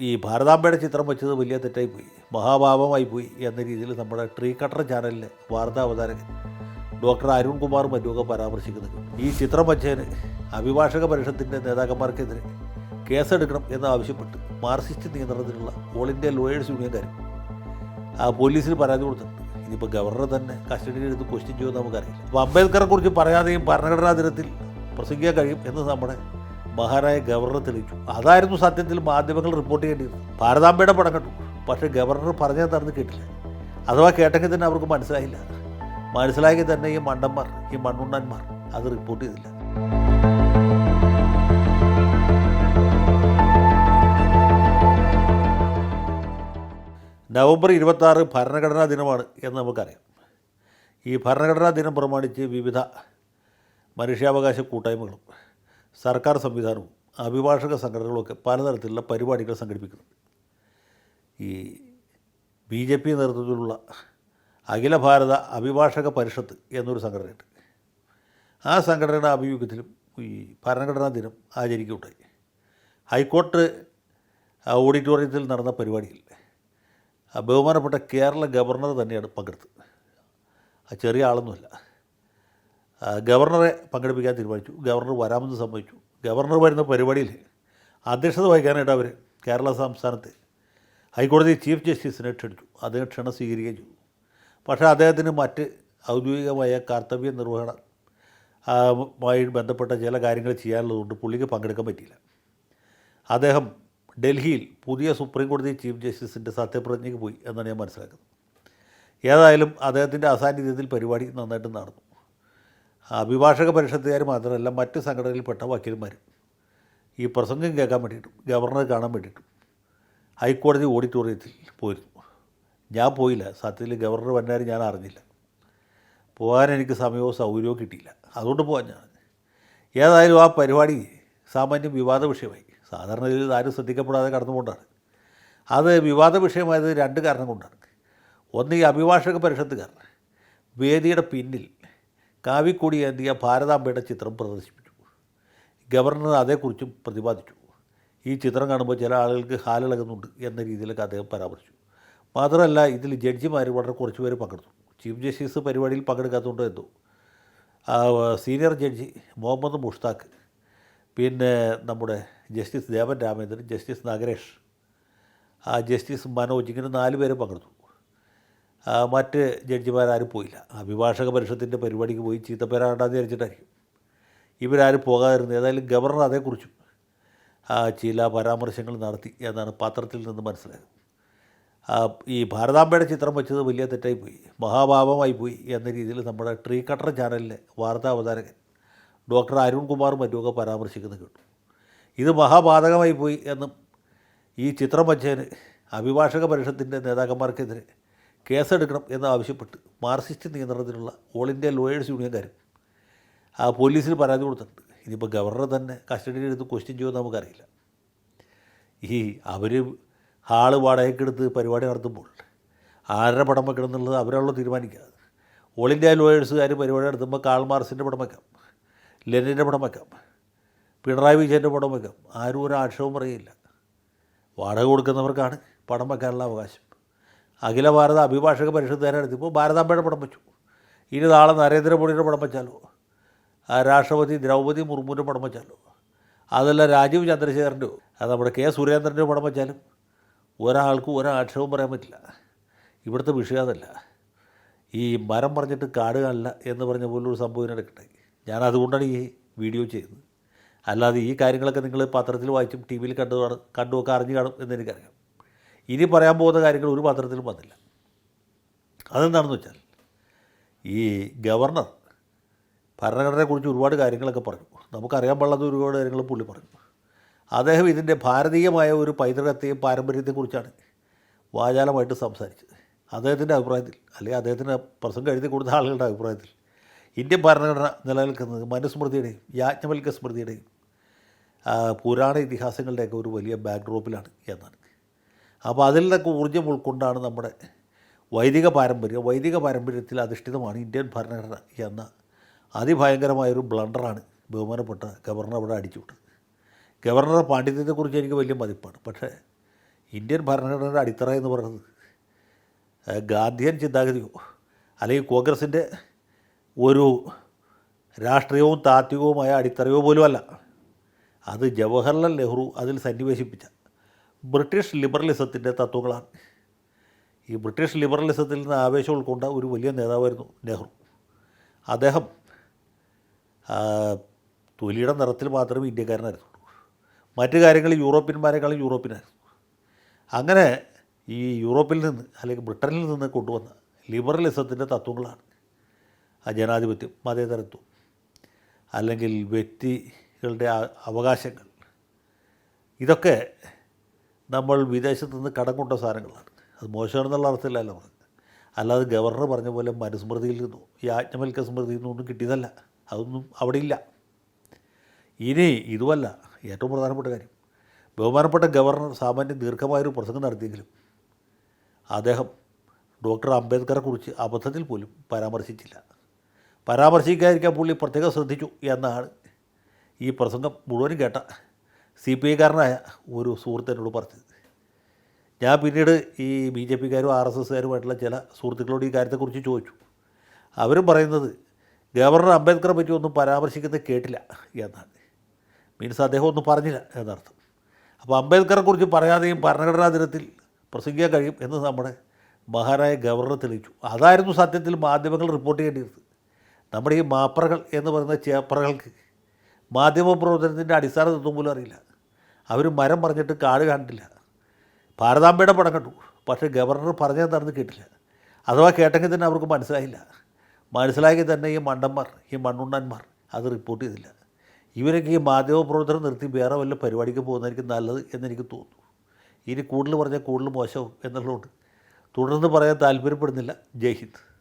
ഈ ഭാരതാംബയുടെ ചിത്രം വെച്ചത് വലിയ തെറ്റായി പോയി. മഹാഭാവമായി പോയി എന്ന രീതിയിൽ നമ്മുടെ ട്രീ കട്ടർ ചാനലിലെ വാർത്താ അവതാരകൻ ഡോക്ടർ അരുൺ കുമാർ മറ്റുമൊക്കെ പരാമർശിക്കുന്നത് ഈ ചിത്രം വച്ചതിന് അഭിഭാഷക പരിഷത്തിന്റെ നേതാക്കന്മാർക്കെതിരെ കേസെടുക്കണം എന്നാവശ്യപ്പെട്ട് മാർസിസ്റ്റ് നിയന്ത്രണത്തിലുള്ള ഓൾ ഇന്ത്യ ലോയേഴ്സ് യൂണിയൻകാരും ആ പോലീസിൽ പരാതി കൊടുത്തിട്ടുണ്ട്. ഇനിയിപ്പോൾ ഗവർണർ തന്നെ കസ്റ്റഡിയിൽ എടുത്ത് ക്വസ്റ്റ്യൻ ചെയ്യുമെന്ന് നമുക്കറിയാം അപ്പോൾ അംബേദ്കറെ കുറിച്ച് പറയാതെയും ഭരണഘടനാ ദിനത്തിൽ പ്രസംഗിക്കാൻ കഴിയും എന്ന് നമ്മുടെ മഹാനായ ഗവർണർ തെളിയിച്ചു. അതായിരുന്നു സത്യത്തിൽ മാധ്യമങ്ങൾ റിപ്പോർട്ട് ചെയ്യേണ്ടിയിരുന്നത്. ഭാരതാംബയുടെ പടം കണ്ടു. പക്ഷേ ഗവർണർ പറഞ്ഞത് കേട്ടില്ല. അഥവാ കേട്ടെങ്കിൽ തന്നെ അവർക്ക് മനസ്സിലായില്ല. മനസ്സിലായെങ്കിൽ തന്നെ ഈ മണ്ടന്മാർ ഈ മണ്ണുണ്ണന്മാർ അത് റിപ്പോർട്ട് ചെയ്തില്ല. നവംബർ ഇരുപത്താറ് ഭരണഘടനാ ദിനമാണ് എന്ന് നമുക്കറിയാം. ഈ ഭരണഘടനാ ദിനം പ്രമാണിച്ച് വിവിധ മനുഷ്യാവകാശ കൂട്ടായ്മകളും സർക്കാർ സംവിധാനവും അഭിഭാഷക സംഘടനകളുമൊക്കെ പലതരത്തിലുള്ള പരിപാടികൾ സംഘടിപ്പിക്കുന്നുണ്ട്. ഈ ബി ജെ പി നേതൃത്വത്തിലുള്ള അഖില ഭാരത അഭിഭാഷക പരിഷത്ത് എന്നൊരു സംഘടനയുണ്ട്. ആ സംഘടനയുടെ ആഭിമുഖ്യത്തിലും ഈ ഭരണഘടനാ ദിനം ആചരിക്കുകയുണ്ടായി. ഹൈക്കോർട്ട് ഓഡിറ്റോറിയത്തിൽ നടന്ന പരിപാടിയിൽ ബഹുമാനപ്പെട്ട കേരള ഗവർണർ തന്നെയാണ് പങ്കെടുത്തത്. ആ ചെറിയ ആളൊന്നുമല്ല. ഗവർണറെ പങ്കെടുപ്പിക്കാൻ തീരുമാനിച്ചു. ഗവർണർ വരാമെന്ന് സമ്മതിച്ചു. ഗവർണർ വരുന്ന പരിപാടിയിൽ അധ്യക്ഷത വഹിക്കാനായിട്ട് അവർ കേരള സംസ്ഥാനത്തെ ഹൈക്കോടതി ചീഫ് ജസ്റ്റിസിനെ ക്ഷണിച്ചു. അദ്ദേഹം ക്ഷണം സ്വീകരിക്കുകയും ചെയ്തു. പക്ഷേ അദ്ദേഹത്തിന് മറ്റ് ഔദ്യോഗികമായ കർത്തവ്യ നിർവഹണ മായി ബന്ധപ്പെട്ട ചില കാര്യങ്ങൾ ചെയ്യാനുള്ളതുകൊണ്ട് പുള്ളിക്ക് പങ്കെടുക്കാൻ പറ്റിയില്ല. അദ്ദേഹം ഡൽഹിയിൽ പുതിയ സുപ്രീം കോടതി ചീഫ് ജസ്റ്റിസിന്റെ സത്യപ്രതിജ്ഞയ്ക്ക് പോയി എന്നാണ് ഞാൻ മനസ്സിലാക്കുന്നത്. ഏതായാലും അദ്ദേഹത്തിന്റെ അസാന്നിധ്യത്തിൽ പരിപാടി നന്നായിട്ട് നടന്നു. അഭിഭാഷക പരിഷത്തുകാർ മാത്രമല്ല മറ്റ് സംഘടനയിൽപ്പെട്ട വക്കീലന്മാരും. ഈ പ്രസംഗം കേൾക്കാൻ വേണ്ടിയിട്ടും ഗവർണറെ കാണാൻ വേണ്ടിയിട്ടും ഹൈക്കോടതി ഓഡിറ്റോറിയത്തിൽ പോയിരുന്നു. ഞാൻ പോയില്ല. സത്യത്തിൽ ഗവർണർ വന്നാലും ഞാൻ അറിഞ്ഞില്ല. പോകാൻ എനിക്ക് സമയവും സൗകര്യവും കിട്ടിയില്ല. അതുകൊണ്ട് പോകാൻ ഞാൻ ഏതായാലും ആ പരിപാടി സാമാന്യം വിവാദ വിഷയമായി. സാധാരണ ഇതിൽ ആരും ശ്രദ്ധിക്കപ്പെടാതെ കടന്നുകൊണ്ടാണ് അത് വിവാദ വിഷയമായത് രണ്ട് കാരണം കൊണ്ടാണ്. ഒന്ന് ഈ അഭിഭാഷക പരിഷത്തുകാർ വേദിയുടെ പിന്നിൽ കാവിക്കൊടി ഏന്തിയ ഭാരതാംബയുടെ ചിത്രം പ്രദർശിപ്പിച്ചു. ഗവർണർ അതേക്കുറിച്ചും പ്രതിപാദിച്ചു. ഈ ചിത്രം കാണുമ്പോൾ ചില ആളുകൾക്ക് ഹാലിളകുന്നുണ്ട് എന്ന രീതിയിലൊക്കെ അദ്ദേഹം പരാമർശിച്ചു. മാത്രമല്ല ഇതിൽ ജഡ്ജിമാർ വളരെ കുറച്ച് പേര് പങ്കെടുത്തു. ചീഫ് ജസ്റ്റിസ് പരിപാടിയിൽ പങ്കെടുക്കാത്തതുകൊണ്ട് എന്തോ. സീനിയർ ജഡ്ജി മുഹമ്മദ് മുഷ്താഖ് പിന്നെ നമ്മുടെ justice Devan Ramachandran justice Nagaresh justice Manoj ഇങ്ങനെ നാല് പേര് പങ്കെടുത്തു. മറ്റ് ജഡ്ജിമാരാരും പോയില്ല. അഭിഭാഷക പരിഷത്തിന്റെ പരിപാടിക്ക് പോയി ചീത്തപ്പേരാണ്ടാന്ന് വിചാരിച്ചിട്ടായിരിക്കും. ഇവരാരും പോകാതിരുന്നു ഏതായാലും ഗവർണർ അതേക്കുറിച്ചും ചില പരാമർശങ്ങൾ നടത്തി എന്നാണ് പത്രത്തിൽ നിന്ന് മനസ്സിലായത്. ഈ ഭാരതാംബയുടെ ചിത്രം വെച്ചത് വലിയ തെറ്റായി പോയി മഹാഭാവമായി പോയി എന്ന രീതിയിൽ നമ്മുടെ ട്രീ കട്ടർ ചാനലിലെ വാർത്താ അവതാരകൻ ഡോക്ടർ അരുൺകുമാറും മറ്റുമൊക്കെ പരാമർശിക്കുന്നത് കേട്ടു. ഇത് മഹാബാധകമായി പോയി എന്നും ഈ ചിത്രം വച്ചതിന് അഭിഭാഷക പരിഷത്തിന്റെ നേതാക്കന്മാർക്കെതിരെ കേസെടുക്കണം എന്നാവശ്യപ്പെട്ട് മാർക്സിസ്റ്റ് നിയന്ത്രണത്തിലുള്ള ഓൾ ഇന്ത്യ ലോയേഴ്സ് യൂണിയൻകാരും ആ പോലീസിൽ പരാതി കൊടുത്തിട്ടുണ്ട്. ഇനിയിപ്പോൾ ഗവർണർ തന്നെ കസ്റ്റഡിയിൽ എടുത്ത് ക്വസ്റ്റ്യൻ ചെയ്യുമെന്ന് നമുക്കറിയില്ല. ഈ അവർ ഹാൾ വാടകയ്ക്കെടുത്ത് പരിപാടി നടത്തുമ്പോൾ ആരുടെ പടം വെക്കണം എന്നുള്ളത് അവരാണല്ലോ തീരുമാനിക്കുക. ഓൾ ഇന്ത്യ ലോയേഴ്സുകാർ പരിപാടി നടത്തുമ്പോൾ കാൾ മാർസിന്റെ പടം വെക്കാം. ലെനിന്റെ പടം വെക്കാം. പിണറായി വിജയന്റെ പടം വെക്കാം. ആരും ഒരു ആക്ഷേപം പറയില്ല വാടക കൊടുക്കുന്നവർക്കാണ് പടം വെക്കാനുള്ള അവകാശം. അഖില ഭാരത അഭിഭാഷക പരിഷത്ത് എടുത്തിപ്പോൾ ഭാരതാംബയുടെ പടം വെച്ചു. ഇനി നാളെ നരേന്ദ്രമോദിയുടെ പടം വെച്ചാലോ? രാഷ്ട്രപതി ദ്രൗപദി മുർമുവിന്റെ പടം വെച്ചാലോ? അതല്ല രാജീവ് ചന്ദ്രശേഖരന്റെ അത് നമ്മുടെ കെ സുരേന്ദ്രന്റെ പടം വെച്ചാലും ഒരാൾക്കും ഒരാക്ഷേപം പറയാൻ പറ്റില്ല. ഇവിടുത്തെ വിഷയം അതല്ല. ഈ മരം പറഞ്ഞിട്ട് കാട് കാണില്ല എന്ന് പറഞ്ഞ പോലൊരു സംഭവം ഇതിനിടയ്ക്കുണ്ടായി ഞാൻ അതുകൊണ്ടാണ് ഈ വീഡിയോ ചെയ്യുന്നത്. അല്ലാതെ ഈ കാര്യങ്ങളൊക്കെ നിങ്ങൾ പത്രത്തിൽ വായിച്ചും ടി വിയിൽ കണ്ടു കാണും കണ്ടുമൊക്കെ അറിഞ്ഞു കാണും എന്ന് എനിക്കറിയാം. ഇനി പറയാൻ പോകുന്ന കാര്യങ്ങൾ ഒരു പത്രത്തിലും വന്നില്ല. അതെന്താണെന്ന് വെച്ചാൽ ഈ ഗവർണർ ഭരണഘടനയെക്കുറിച്ച് ഒരുപാട് കാര്യങ്ങളൊക്കെ പറഞ്ഞു. നമുക്കറിയാൻ പാടുന്ന ഒരുപാട് കാര്യങ്ങൾ പുള്ളി പറഞ്ഞു. അദ്ദേഹം ഇതിന്റെ ഭാരതീയമായ ഒരു പൈതൃകത്തെയും പാരമ്പര്യത്തെക്കുറിച്ചാണ് വാചാലമായിട്ട് സംസാരിച്ചത്. അദ്ദേഹത്തിന്റെ അഭിപ്രായത്തിൽ അല്ലെങ്കിൽ അദ്ദേഹത്തിന് പ്രസംഗം എഴുതി കൊടുത്ത ആളുകളുടെ അഭിപ്രായത്തിൽ ഇന്ത്യൻ ഭരണഘടന നിലനിൽക്കുന്നത് മനുസ്മൃതിയുടെയും യാജ്ഞവൽക്ക സ്മൃതിയുടെയും പുരാണ ഇതിഹാസങ്ങളുടെയൊക്കെ ഒരു വലിയ ബാക്ക്ഡ്രോപ്പിലാണ് എന്നാണ്. അപ്പോൾ അതിൽ നിന്നൊക്കെ ഊർജം ഉൾക്കൊണ്ടാണ് നമ്മുടെ വൈദിക പാരമ്പര്യം. വൈദിക പാരമ്പര്യത്തിൽ അധിഷ്ഠിതമാണ് ഇന്ത്യൻ ഭരണഘടന എന്ന അതിഭയങ്കരമായൊരു ബ്ലണ്ടറാണ് ബഹുമാനപ്പെട്ട ഗവർണർ അവിടെ അടിച്ചുവിട്ടത്. ഗവർണറുടെ പാണ്ഡിത്യത്തെക്കുറിച്ച് എനിക്ക് വലിയ മതിപ്പാണ്. പക്ഷേ ഇന്ത്യൻ ഭരണഘടനയുടെ അടിത്തറ എന്ന് പറയുന്നത് ഗാന്ധിയൻ ചിന്താഗതിയോ അല്ലെങ്കിൽ കോൺഗ്രസിന്റെ ഒരു രാഷ്ട്രീയവും താത്വികവുമായ അടിത്തറയോ പോലുമല്ല. അത് ജവഹർലാൽ നെഹ്റു അതിൽ സന്നിവേശിപ്പിച്ച ബ്രിട്ടീഷ് ലിബറലിസത്തിന്റെ തത്വങ്ങളാണ്. ഈ ബ്രിട്ടീഷ് ലിബറലിസത്തിൽ നിന്ന് ആവേശം ഉൾക്കൊണ്ട ഒരു വലിയ നേതാവായിരുന്നു നെഹ്റു. അദ്ദേഹം തൊലിയുടെ നിറത്തിൽ മാത്രമേ ഇന്ത്യക്കാരനായിരുന്നുള്ളൂ മറ്റു കാര്യങ്ങളിൽ യൂറോപ്യന്മാരെക്കാളും യൂറോപ്യനായിരുന്നു. അങ്ങനെ ഈ യൂറോപ്പിൽ നിന്ന് അല്ലെങ്കിൽ ബ്രിട്ടനിൽ നിന്ന് കൊണ്ടുവന്ന ലിബറലിസത്തിന്റെ തത്വങ്ങളാണ് ആ ജനാധിപത്യം മതേതരത്വം അല്ലെങ്കിൽ വ്യക്തികളുടെ അവകാശങ്ങൾ. ഇതൊക്കെ നമ്മൾ വിദേശത്ത് നിന്ന് കടം കൊണ്ട സാധനങ്ങളാണ്. അത് മോശമാണെന്നുള്ള അർത്ഥത്തിലല്ല പറഞ്ഞത്. അല്ലാതെ ഗവർണർ പറഞ്ഞ പോലെ മനുസ്മൃതിയിൽ നിന്നോ ഈ ആജ്ഞവൽക്ക സ്മൃതിയിൽ നിന്നൊന്നും കിട്ടിയതല്ല. അതൊന്നും അവിടെ ഇല്ല. ഇനി ഇതുമല്ല. ഏറ്റവും പ്രധാനപ്പെട്ട കാര്യം. ബഹുമാനപ്പെട്ട ഗവർണർ സാമാന്യം ദീർഘമായൊരു പ്രസംഗം നടത്തിയെങ്കിലും അദ്ദേഹം ഡോക്ടർ അംബേദ്കറെ കുറിച്ച് അബദ്ധത്തിൽ പോലും പരാമർശിച്ചില്ല. പരാമർശിക്കാതിരിക്കാൻ പുള്ളി പ്രത്യേകം ശ്രദ്ധിച്ചു എന്നാണ് ഈ പ്രസംഗം മുഴുവനും കേട്ട സി പി ഐക്കാരനായ ഒരു സുഹൃത്തിനോട് പറഞ്ഞത്. ഞാൻ പിന്നീട് ഈ ബി ജെ പിക്കാരും ആർ എസ് എസ്സുകാരുമായിട്ടുള്ള ചില സുഹൃത്തുക്കളോട് ഈ കാര്യത്തെക്കുറിച്ച് ചോദിച്ചു. അവരും പറയുന്നത് ഗവർണർ അംബേദ്കറെ പറ്റി ഒന്നും പരാമർശിക്കുന്നത് കേട്ടില്ല എന്നാണ്. മീൻസ് അദ്ദേഹം ഒന്നും പറഞ്ഞില്ല എന്നർത്ഥം. അപ്പോൾ അംബേദ്കറെ കുറിച്ച് പറയാതെയും ഭരണഘടനാ ദിനത്തിൽ പ്രസംഗിക്കാൻ കഴിയും എന്ന് നമ്മുടെ മഹാനായ ഗവർണർ തെളിയിച്ചു. അതായിരുന്നു സത്യത്തിൽ മാധ്യമങ്ങൾ റിപ്പോർട്ട് ചെയ്യേണ്ടിയിരുന്നത്. നമ്മുടെ ഈ മാപ്രകൾ എന്ന് പറയുന്ന ചേപ്രകൾക്ക് മാധ്യമപ്രവർത്തനത്തിന്റെ അടിസ്ഥാന തത്വം പോലും അറിയില്ല. അവർ മരം പറഞ്ഞിട്ട് കാട് കണ്ടില്ല ഭാരതാംബയുടെ പടം കണ്ടു. പക്ഷേ ഗവർണർ പറഞ്ഞതെന്താണെന്ന് കേട്ടില്ല. അഥവാ കേട്ടെങ്കിൽ തന്നെ അവർക്ക് മനസ്സിലായില്ല. മനസ്സിലായെങ്കിൽ തന്നെ ഈ മണ്ടന്മാർ ഈ മണ്ണുണ്ണന്മാർ അത് റിപ്പോർട്ട് ചെയ്തില്ല. ഇവരൊക്കെ ഈ മാധ്യമപ്രവർത്തനം നിർത്തി വേറെ വല്ല പരിപാടിക്ക് പോകുന്നതായിരിക്കും നല്ലത് എന്നെനിക്ക് തോന്നുന്നു. ഇനി കൂടുതൽ പറഞ്ഞാൽ കൂടുതൽ മോശവും എന്നുള്ളതുകൊണ്ട് തുടർന്ന് പറയാൻ താല്പര്യപ്പെടുന്നില്ല. ജയ് ഹിന്ദ്.